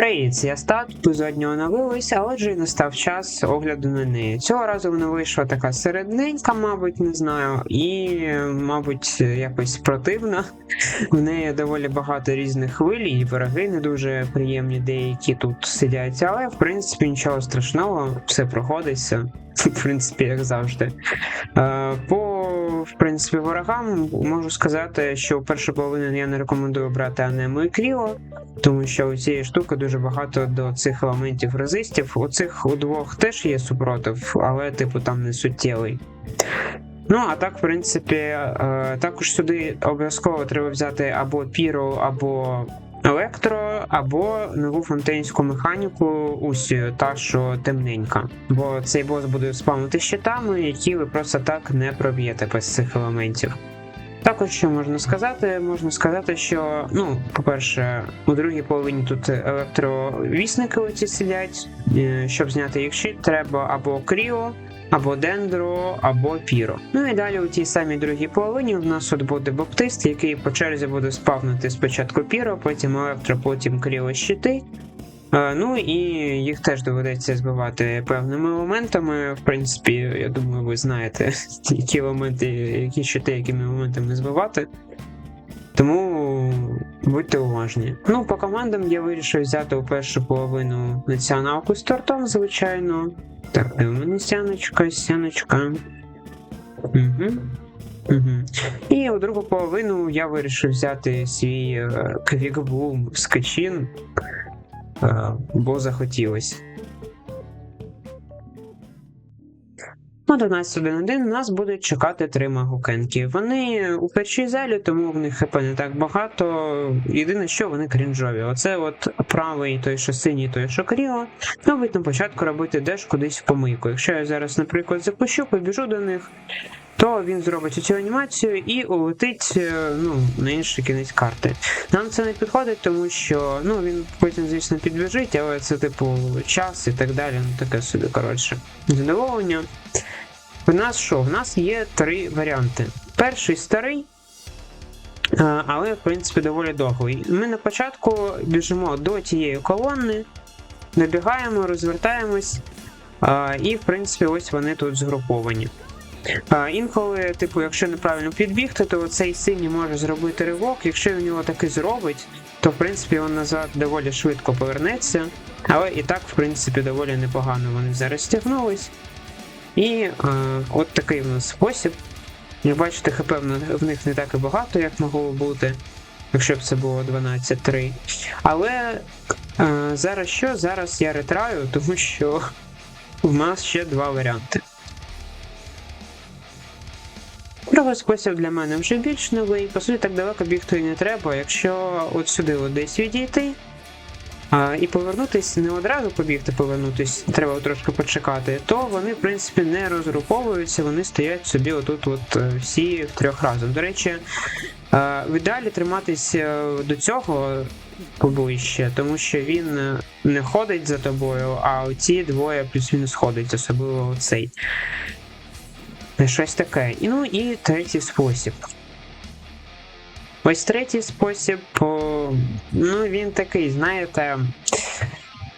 Привіт, я стат, сьогодні оновилась, але вже й настав час огляду на неї. Цього разу вона вийшла така середненька, мабуть, не знаю, і, мабуть, якось противна. В неї доволі багато різних хвиль, і вороги не дуже приємні, деякі тут сидять, але в принципі нічого страшного, все проходиться. В принципі, як завжди. Е, По в принципі, ворогам можу сказати, що першу половину я не рекомендую брати Анему і Кріо, тому що у цієї штуки дуже багато до цих елементів резистів. У цих у двох теж є супротив, але типу там не суттєвий. Ну, а так, в принципі, е, також сюди обов'язково треба взяти або Піро, або Електро, або нову фонтейнську механіку Усію, та що темненька. Бо цей бос буде спамити щитами, які ви просто так не проб'єте без цих елементів. Також що можна сказати? Можна сказати, що, ну, по-перше, у другій половині тут електровісники оці сидять. Е, Щоб зняти їх щит, треба або Кріо, або Дендро, або Піро. Ну і далі у тій самій другій половині в нас от буде Баптист, який по черзі буде спавнити спочатку Піро, потім Електро, потім Кріо щити. Е, Ну і їх теж доведеться збивати певними моментами. В принципі, я думаю, ви знаєте, які елементи, які щити, якими моментами збивати. Тому будьте уважні. Ну, по командам я вирішив взяти у першу половину націоналку з тортом, звичайно. Так, де у мене сяночка, сяночка. Угу. Угу. І у другу половину я вирішив взяти свій е, квікбум з качин, е, бо захотілося. Ну, 11-1, у нас будуть чекати три магукенки. Вони у першій залі, тому в них хп не так багато. Єдине, що вони крінжові. Оце от правий, той, що синій, той, що кріло, робить ну, на початку робити деш кудись в помийку. Якщо я зараз, наприклад, запущу, побіжу до них, то він зробить цю анімацію і улетить е, ну, на інший кінець карти. Нам це не підходить, тому що ну, він потім, звісно, підбіжить, але це типу час і так далі. Ну таке собі коротше задоволення. У нас що? В нас є три варіанти. Перший старий, але в принципі доволі довгий. Ми на початку біжимо до тієї колони, добігаємо, розвертаємось, і в принципі ось вони тут згруповані. Інколи, типу, якщо неправильно підбігти, то цей синій може зробити ривок. Якщо він його таки зробить, то в принципі він назад доволі швидко повернеться. Але і так, в принципі, доволі непогано вони зараз стягнулись. І е, от такий в нас спосіб. Як бачите, хп в них не так і багато, як могло бути, якщо б це було 12-3. Але е, зараз що? Зараз я ретраю, тому що в нас ще два варіанти. Другий спосіб для мене вже більш новий. По суті, так далеко бігти не треба. Якщо от сюди от десь відійти, а, і повернутись не одразу побігти, повернутись, треба трошки почекати, то вони, в принципі, не розгруповуються, вони стоять собі отут от е, всі в трьох разом. До речі, е, в ідеалі триматися до цього поближче, тому що він е, не ходить за тобою, а ці двоє плюс-мінус ходять, особливо цей. Щось таке. І ну і третій спосіб. Ось третій спосіб, о, ну він такий, знаєте,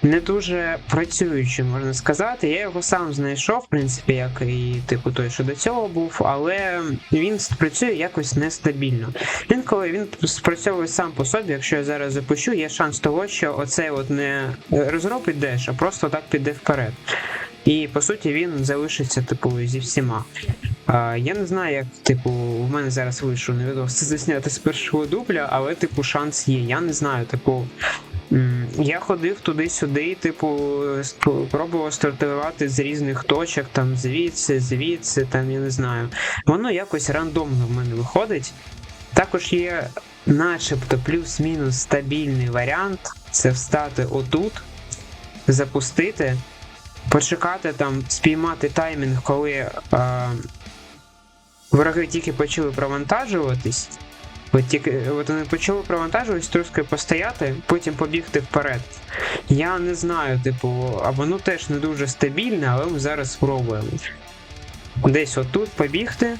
не дуже працюючий, можна сказати. Я його сам знайшов, в принципі, як і типу той, що до цього був, але він працює якось нестабільно. Інколи він спрацьовує сам по собі, якщо я зараз запущу, є шанс того, що оцей от не розробить деш, а просто так піде вперед. І по суті він залишиться, типу, зі всіма. А, Я не знаю, як, типу, в мене зараз вийшло невідомо це засняти з першого дубля, але, типу, шанс є. Я не знаю, типу. Я ходив туди-сюди, типу, пробував стартувати з різних точок, там звідси, звідси, там я не знаю. Воно якось рандомно в мене виходить. Також є начебто плюс-мінус стабільний варіант це встати отут, запустити, почекати там, спіймати таймінг, коли е, вороги тільки почали провантажуватись. От тільки от вони почали провантажуватись, трошки постояти, потім побігти вперед. Я не знаю, типу, а воно теж не дуже стабільне, але ми зараз спробуємо. Десь отут побігти,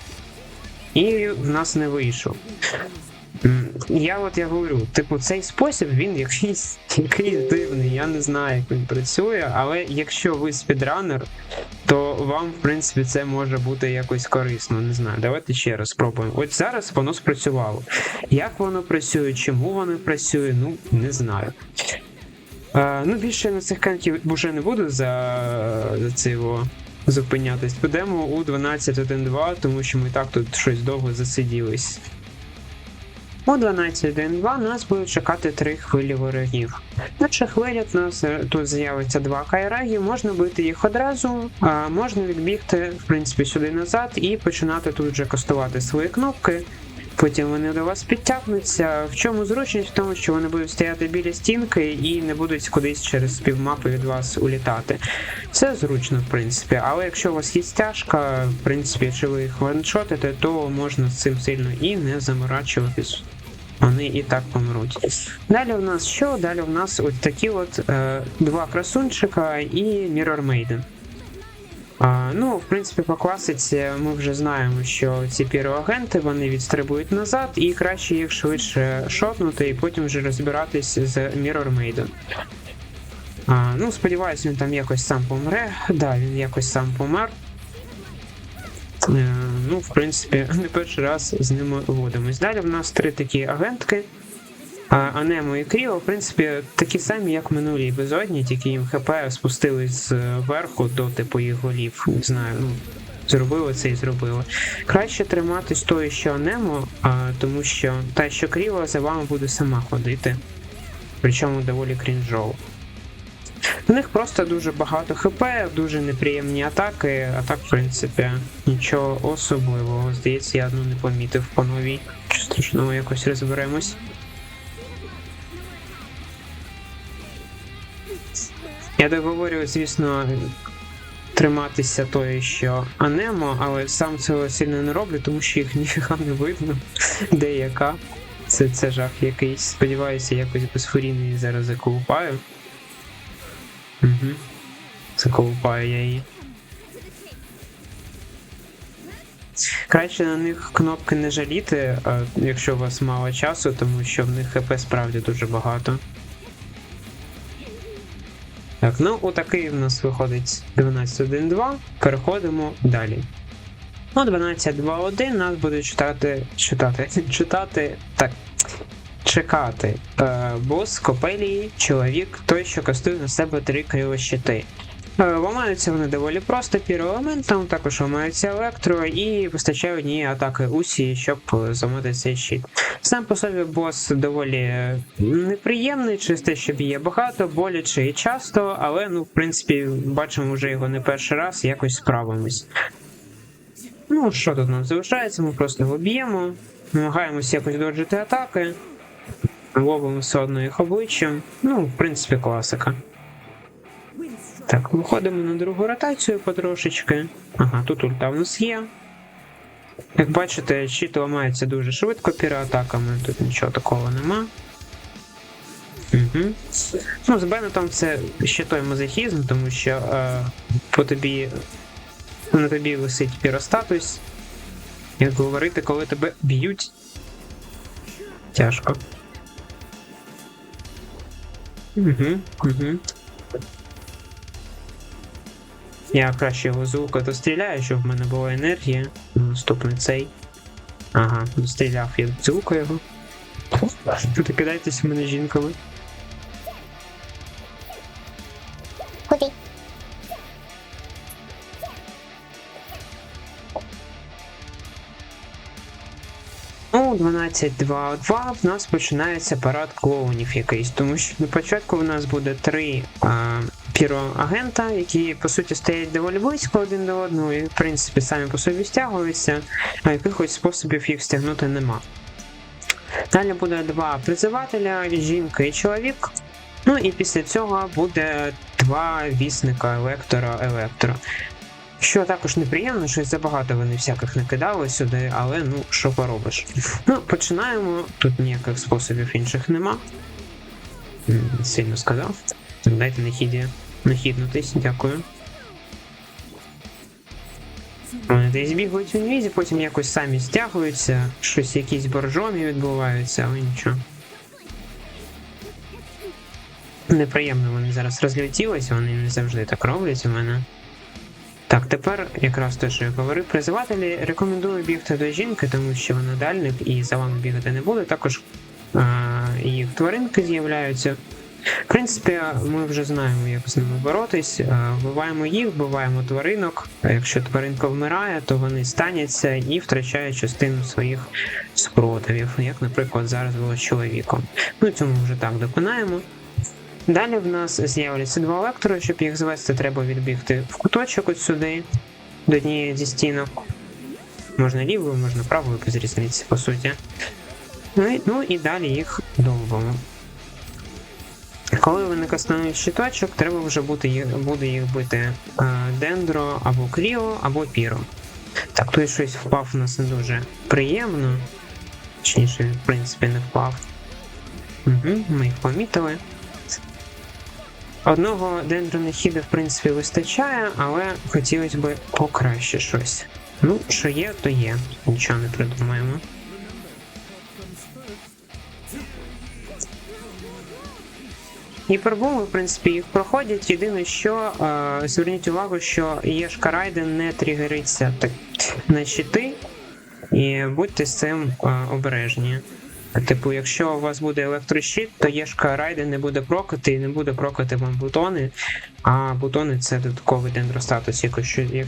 і в нас не вийшов. Я от я говорю, типу, цей спосіб він якийсь, якийсь дивний, я не знаю, як він працює, але якщо ви спідранер, то вам, в принципі, це може бути якось корисно. Не знаю. Давайте ще раз спробуємо. От зараз воно спрацювало. Як воно працює, чому воно працює, ну не знаю. Е, ну, більше на цих канків вже не буду за, за цього зупинятись. Підемо у 12.1.2, тому що ми так тут щось довго засиділись. У 12.1.2 нас будуть чекати три хвилі ворогів. Перша хвиля в нас тут з'явиться два кайраги, можна бити їх одразу, а можна відбігти, в принципі, сюди назад і починати тут вже кастувати свої кнопки. Потім вони до вас підтягнуться. В чому зручність? В тому, що вони будуть стояти біля стінки і не будуть кудись через півмапи від вас улітати. Це зручно, в принципі, але якщо у вас є стяжка, в принципі, якщо ви їх ваншотите, то можна з цим сильно і не заморачуватись. Вони і так помруть. Далі в нас що? Далі в нас от такі от е, два красунчика і Mirror Maiden. Ну, в принципі, по класиці ми вже знаємо, що ці піроагенти вони відстрибують назад, і краще їх швидше шотнути і потім вже розбиратись з Mirror Maiden. А, ну, сподіваюсь, він там якось сам помре. Да, він якось сам помер. Е, ну, в принципі, не перший раз з ними водимось. Далі в нас три такі агентки. Анемо і Кріо, в принципі, такі самі, як минулі безодні, тільки їм ХП спустились зверху до типу їх голів. Не знаю, ну. Зробили це і зробили. Краще триматись тої, що Анемо, а, тому що та, що Кріо за вами буде сама ходити. Причому доволі крінжово. У них просто дуже багато ХП, дуже неприємні атаки, а так, в принципі, нічого особливого. Здається, я одну не помітив по новій. Що страшного якось розберемось. Я договорюю, звісно, триматися тої, що Анемо, але сам цього сильно не роблю, тому що їх ніфіга не видно, де яка. Це, це жах якийсь. Сподіваюся, якось без фуріни зараз заколупаю. Угу. Заколупаю я її. Краще на них кнопки не жаліти, якщо у вас мало часу, тому що в них ХП справді дуже багато. Так, ну отакий в нас виходить 12.1.2. Переходимо далі. Ну, 12.2.1 нас буде читати. читати. читати. Так. Чекати. Е, бос Копелії, чоловік, той, що кастує на себе три кривощити. Е, ламаються вони доволі просто піроелементом, також ламаються електро і вистачає однієї атаки усі, щоб е, зламати цей щит. Сам по собі бос доволі неприємний, через те, що б'є багато, боляче і часто, але ну, в принципі, бачимо вже його не перший раз, якось справимось. Ну, що тут нам залишається? Ми просто його б'ємо, намагаємося якось доджити атаки, ловимо все одно їх обличчям. Ну, в принципі, класика. Так, виходимо на другу ротацію потрошечки. Ага, тут ульта в нас є. Як бачите, щит ламається дуже швидко піроатаками, тут нічого такого нема. Угу. Ну, з Беннетом це ще той мазохізм, тому що е, по тобі на тобі висить піростатус. Як говорити, коли тебе б'ють. Тяжко. Угу, угу. Я краще його звука достріляю, щоб в мене була енергія. Наступний цей. Ага, достріляв я до звука його. Тут кидайтесь в мене жінками. Куди? Ну, 12.2.2 в нас починається парад клоунів якийсь, тому що на початку в нас буде три а, піроагента, які по суті стоять доволі близько один до одного, і в принципі самі по собі стягуються, а якихось способів їх стягнути нема. Далі буде два призивателя, жінка і чоловік. Ну і після цього буде два вісника електора електро. Що також неприємно, що забагато вони всяких накидали сюди, але ну що поробиш. Ну, починаємо. Тут ніяких способів інших нема. Сильно сказав. Дайте на хіді нахіднутись, дякую. Вони десь бігають в інвізі, потім якось самі стягуються, щось якісь боржомі відбуваються, але нічого. Неприємно вони зараз розлетілись, вони не завжди так роблять у мене. Так, тепер якраз те, що я говорив, призивателі рекомендую бігти до жінки, тому що вона дальник і за вами бігати не буде. Також а, їх тваринки з'являються. В принципі, ми вже знаємо, як з ними боротись. Вбиваємо їх, вбиваємо тваринок. Якщо тваринка вмирає, то вони станяться і втрачають частину своїх спротивів, як, наприклад, зараз було з чоловіком. Ну, цьому вже так доконаємо. Далі в нас з'являться два електро, щоб їх звести, треба відбігти в куточок от сюди, до однієї зі стінок. Можна лівою, можна правою, без різниці, по суті. Ну і, ну і далі їх довбимо. Коли виник основний щиточок, треба вже бути, їх- буде їх бити е, дендро або кріо, або піро. Так, тут щось впав у нас не дуже приємно. Точніше, в принципі, не впав. Угу, ми їх помітили. Одного дендронехіда, в принципі, вистачає, але хотілося б покраще щось. Ну, що є, то є. Нічого не придумаємо. Гіпербуми, в принципі, їх проходять. Єдине, що е, зверніть увагу, що Єшка Райден не тригериться так, на щити, і будьте з цим е, обережні. Типу, якщо у вас буде електрощит, то Єшка Райден не буде прокати і не буде прокати вам бутони, а бутони це додатковий дендростатус,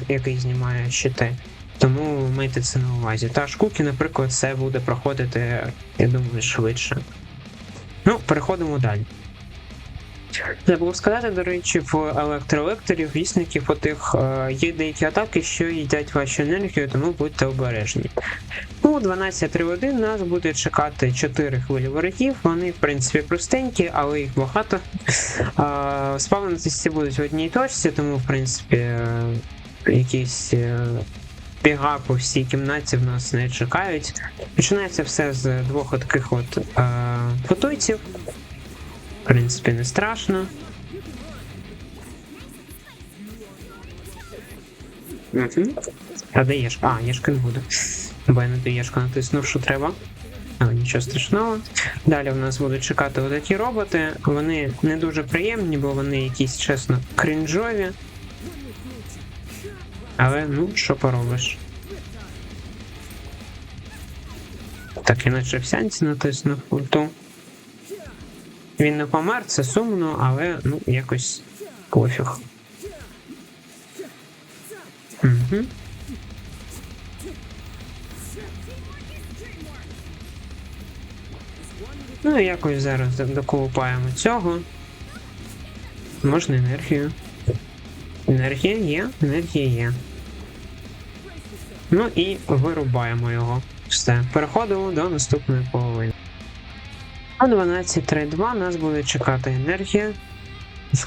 який знімає щити. Тому майте це на увазі. Та шкуки, наприклад, це буде проходити, я думаю, швидше. Ну, переходимо далі. Забув сказати, до речі, в електролекторів, вісників отих е, є деякі атаки, що їдять вашу енергію, тому будьте обережні. У 12.3.1 нас буде чекати 4 хвилі ворогів. Вони, в принципі, простенькі, але їх багато. Спавнитися будуть в одній точці, тому, в принципі, е, якісь е, біга по всій кімнаті в нас не чекають. Починається все з двох таких от е, потойців. В принципі, не страшно. Угу. А де Єшка? А, Єшка не буде. Бо я не до Єшка натиснув, що треба. Але нічого страшного. Далі в нас будуть чекати отакі роботи. Вони не дуже приємні, бо вони якісь, чесно, крінжові. Але ну, що поробиш. Так, іначе в сянці натиснув ульту. Він не помер, це сумно, але ну, якось пофіг. Угу. Ну якось зараз до- доколупаємо цього. Можна енергію. Енергія є, енергія є. Ну і вирубаємо його. Все. Переходимо до наступної половини. О 12.32 нас буде чекати енергія.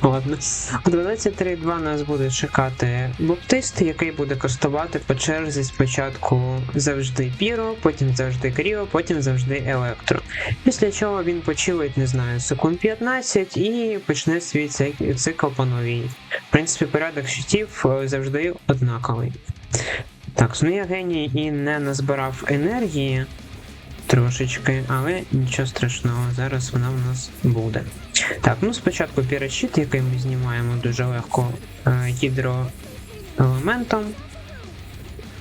Ладно. О 12.32 нас буде чекати баптист, який буде кастувати по черзі спочатку завжди піро, потім завжди кріо, потім завжди електро. Після чого він почилить, не знаю, секунд 15 і почне свій цикл по новій. В принципі, порядок щитів е, завжди однаковий. Так, ну я геній і не назбирав енергії трошечки, але нічого страшного, зараз вона в нас буде. Так, ну спочатку пірощит, який ми знімаємо дуже легко е, гідроелементом.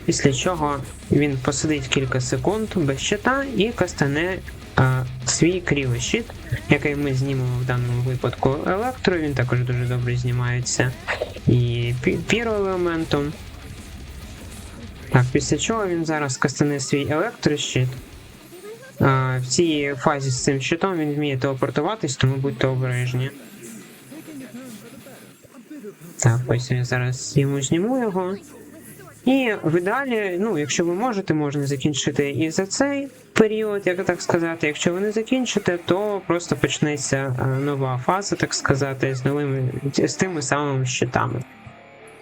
Після чого він посидить кілька секунд без щита і кастане е, свій крівий щит, який ми знімемо в даному випадку електро, він також дуже добре знімається. І піроелементом. Так, після чого він зараз кастане свій електрощит. В цій фазі з цим щитом він вміє телепортуватись, тому будьте обережні. Так, ось я зараз йому зніму його. І в ідеалі, ну, якщо ви можете, можна закінчити і за цей період, як так сказати. Якщо ви не закінчите, то просто почнеться е, нова фаза, так сказати, з новими з тими самими щитами.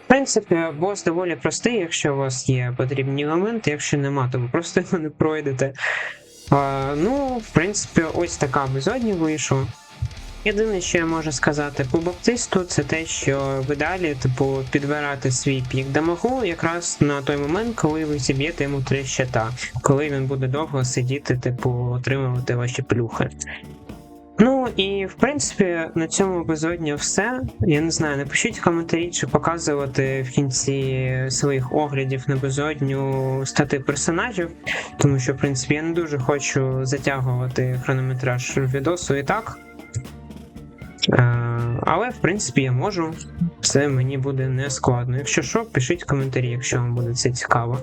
В принципі, бос доволі простий, якщо у вас є потрібні елементи, якщо нема, то ви просто його не пройдете. Ну, в принципі, ось така безодня вийшла. Єдине, що я можу сказати по баптисту, це те, що ви далі, типу, підбирати свій пік дамагу якраз на той момент, коли ви зіб'єте йому три щита, коли він буде довго сидіти, типу, отримувати ваші плюхи. Ну і в принципі на цьому епізоді все. Я не знаю, напишіть коментарі, чи показувати в кінці своїх оглядів на безодню стати персонажів, тому що в принципі я не дуже хочу затягувати хронометраж відосу і так. Е, але в принципі я можу. Це мені буде не складно. Якщо що, пишіть коментарі, якщо вам буде це цікаво.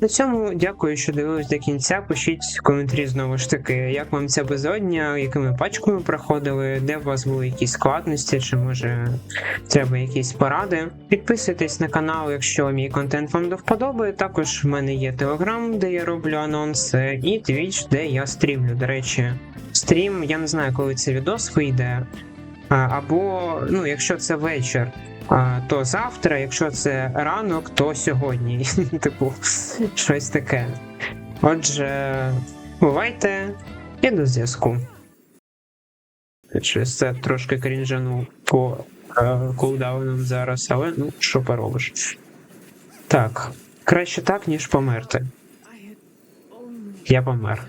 На цьому дякую, що дивились до кінця. Пишіть коментарі знову ж таки, як вам ця безодня, якими пачками проходили, де у вас були якісь складності, чи може треба якісь поради. Підписуйтесь на канал, якщо мій контент вам до вподоби. Також в мене є телеграм, де я роблю анонси, і Twitch, де я стрімлю. До речі, стрім, я не знаю, коли цей відос вийде. Або, ну, якщо це вечір, то завтра, якщо це ранок, то сьогодні. Типу, щось таке. Отже, бувайте і до зв'язку. Через це трошки крінжану по е, кулдаунам зараз, але ну, що поробиш. Так, краще так, ніж померти. Я помер.